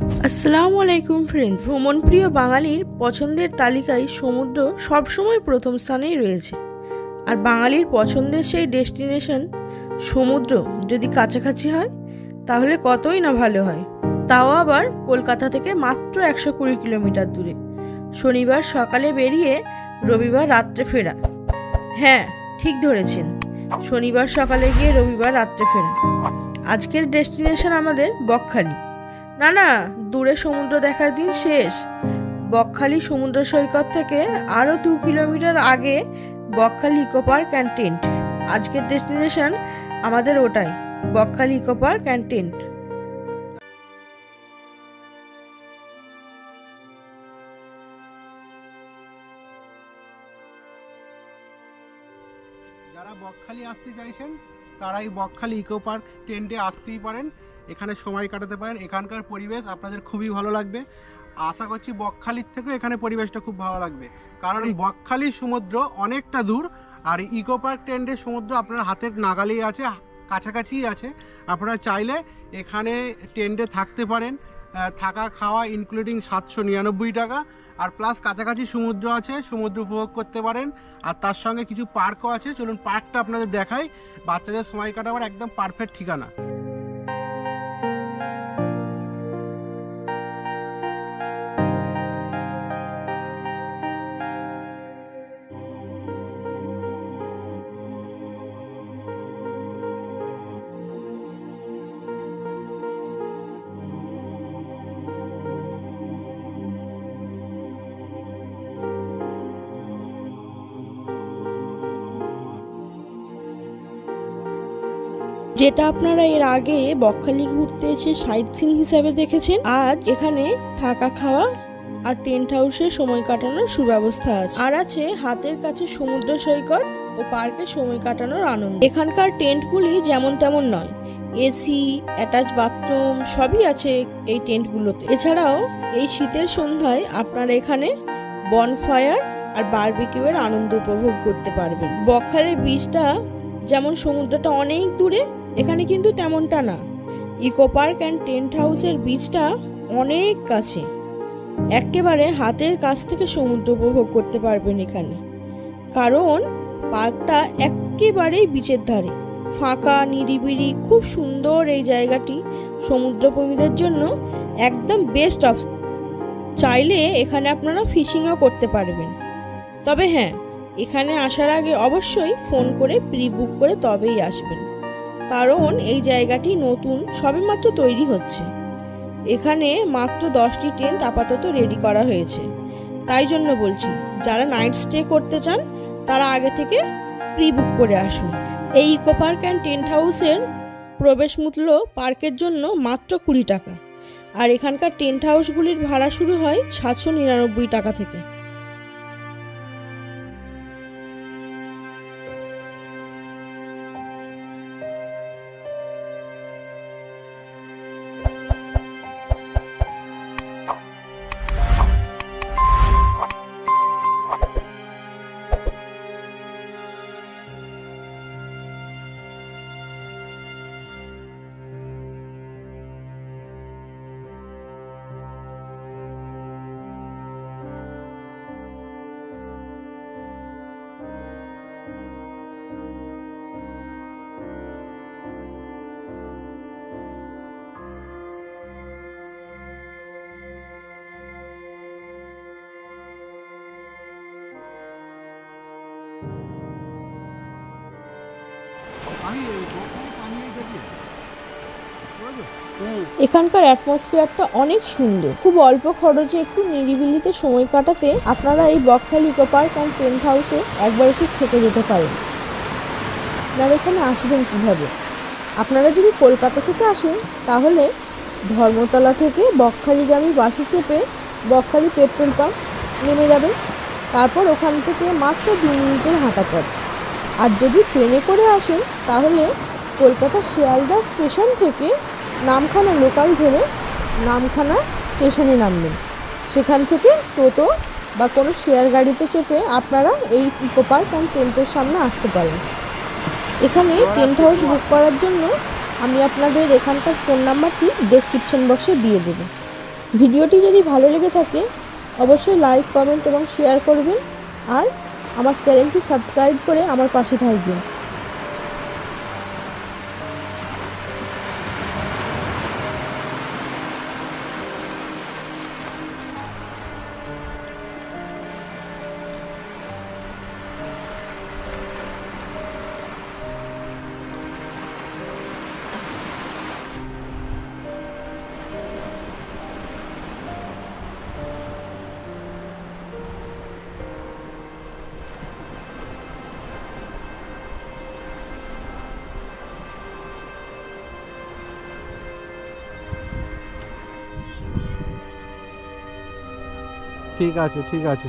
আলাইকুম ফ্রেন্ডস ভ্রমণপ্রিয় বাঙালির পছন্দের তালিকায় সমুদ্র সবসময় প্রথম স্থানেই রয়েছে। আর বাঙালির পছন্দের সেই ডেস্টিনেশন সমুদ্র যদি কাছাকাছি হয়, তাহলে কতই না ভালো হয়। তাও আবার কলকাতা থেকে মাত্র একশো কুড়ি কিলোমিটার দূরে। শনিবার সকালে বেরিয়ে রবিবার রাত্রে ফেরা। হ্যাঁ ঠিক ধরেছেন। শনিবার সকালে গিয়ে রবিবার রাত্রে ফেরা। আজকের ডেস্টিনেশন আমাদের বকখালি। না না, দূরে সমুদ্র দেখার দিন শেষ। বকখালি সমুদ্র সৈকত থেকে আরও দু কিলোমিটার আগে বকখালি ইকো পার্ক অ্যান্ড আজকের ডেস্টিনেশন আমাদের ওটাই, বকখালি ইকো পার্ক অ্যান্ড যারা বকখালি আসতে চাইছেন, তারাই বকখালি ইকো পার্ক টেন্টে আসতেই পারেন। এখানে সময় কাটাতে পারেন। এখানকার পরিবেশ আপনাদের খুবই ভালো লাগবে। আশা করছি বকখালির থেকে এখানে পরিবেশটা খুব ভালো লাগবে। কারণ বকখালি সমুদ্র অনেকটা দূর আর ইকো পার্ক টেন্টের সমুদ্র আপনার হাতের নাগালেই আছে কাছাকাছিই আছে। আপনারা চাইলে এখানে টেন্টে থাকতে পারেন। থাকা খাওয়া ইনক্লুডিং সাতশো নিরানব্বই টাকা। আর প্লাস কাছাকাছি সমুদ্র আছে সমুদ্র উপভোগ করতে পারেন। আর তার সঙ্গে কিছু পার্কও আছে। চলুন পার্কটা আপনাদের দেখাই। বাচ্চাদের সময় কাটাবার একদম পারফেক্ট ঠিকানা। যেটা আপনারা এর আগে বকখালি ঘুরতে এসে সাইট সিন হিসাবে দেখেছেন, আজ এখানে থাকা খাওয়া আর টেন্ট হাউসে সময় কাটানোর সুব্যবস্থা আছে। আর আছে হাতের কাছে সমুদ্র সৈকত ও পার্কে সময় কাটানোর আনন্দ। এখানকার টেন্টগুলি যেমন তেমন নয়, এসি অ্যাটাচ বাথরুম সবই আছে এই টেন্টগুলোতে এছাড়াও এই শীতের সন্ধ্যায় আপনারা এখানে বনফায়ার আর বারবিকিউয়ের আনন্দ উপভোগ করতে পারবেন। বকখালির বীজটা যেমন সমুদ্রটা অনেক দূরে এখানে কিন্তু তেমনটা না। ইকো পার্ক অ্যান্ড টেন্ট হাউসের বীজটা অনেক কাছে। একেবারে হাতের কাছ থেকে সমুদ্র উপভোগ করতে পারবেন এখানে। কারণ পার্কটা একেবারেই বিচের ধারে। ফাঁকা, নিরিবিলি, খুব সুন্দর এই জায়গাটি সমুদ্রপ্রেমীদের জন্য একদম বেস্ট অফ চাইলে এখানে আপনারা ফিশিংও করতে পারবেন। তবে হ্যাঁ এখানে আসার আগে অবশ্যই ফোন করে প্রি বুক করে তবেই আসবেন। কারণ এই জায়গাটি নতুন, সবেমাত্র তৈরি হচ্ছে। এখানে মাত্র দশটি টেন্ট আপাতত রেডি করা হয়েছে। তাই জন্য বলছি, যারা নাইট স্টে করতে চান, তারা আগে থেকে প্রি বুক করে আসুন। এই ইকো পার্ক অ্যান্ড টেন্ট হাউসের প্রবেশ মূল্য পার্কের জন্য মাত্র কুড়ি টাকা। আর এখানকার টেন্ট হাউসগুলির ভাড়া শুরু হয় সাতশো নিরানব্বই টাকা থেকে। এখানকার অ্যাটমসফিয়ারটা অনেক সুন্দর। খুব অল্প খরচে একটু নিরিবিলিতে সময় কাটাতে আপনারা এই Bakkhali eco park and tent হাউসে একবার এসে থেকে যেতে পারেন। আপনারা এখানে আসবেন কীভাবে? আপনারা যদি কলকাতা থেকে আসেন, তাহলে ধর্মতলা থেকে বকখালিগামী বাসে চেপে বকখালি পেট্রোল পাম্প নেমে যাবেন। তারপর ওখান থেকে মাত্র দু মিনিটের হাঁটা পথ। আর যদি ট্রেনে করে আসেন তাহলে কলকাতা শিয়ালদা স্টেশন থেকে নামখানা লোকাল ধরে নামখানা স্টেশনে নামবেন। সেখান থেকে টোটো বা কোনো শেয়ার গাড়িতে চেপে আপনারা এই ইকো পার্ক অ্যান্ড টেন্টের সামনে আসতে পারেন। এখানে টেন্ট হাউস বুক করার জন্য আমি আপনাদের এখানকার ফোন নাম্বারটি ডেসক্রিপশন বক্সে দিয়ে দেবো। ভিডিওটি যদি ভালো লেগে থাকে অবশ্যই লাইক কমেন্ট এবং শেয়ার করবেন। আর আমার চ্যানেলটি সাবস্ক্রাইব করে আমার পাশে থাকবেন। ঠিক আছে ঠিক আছে।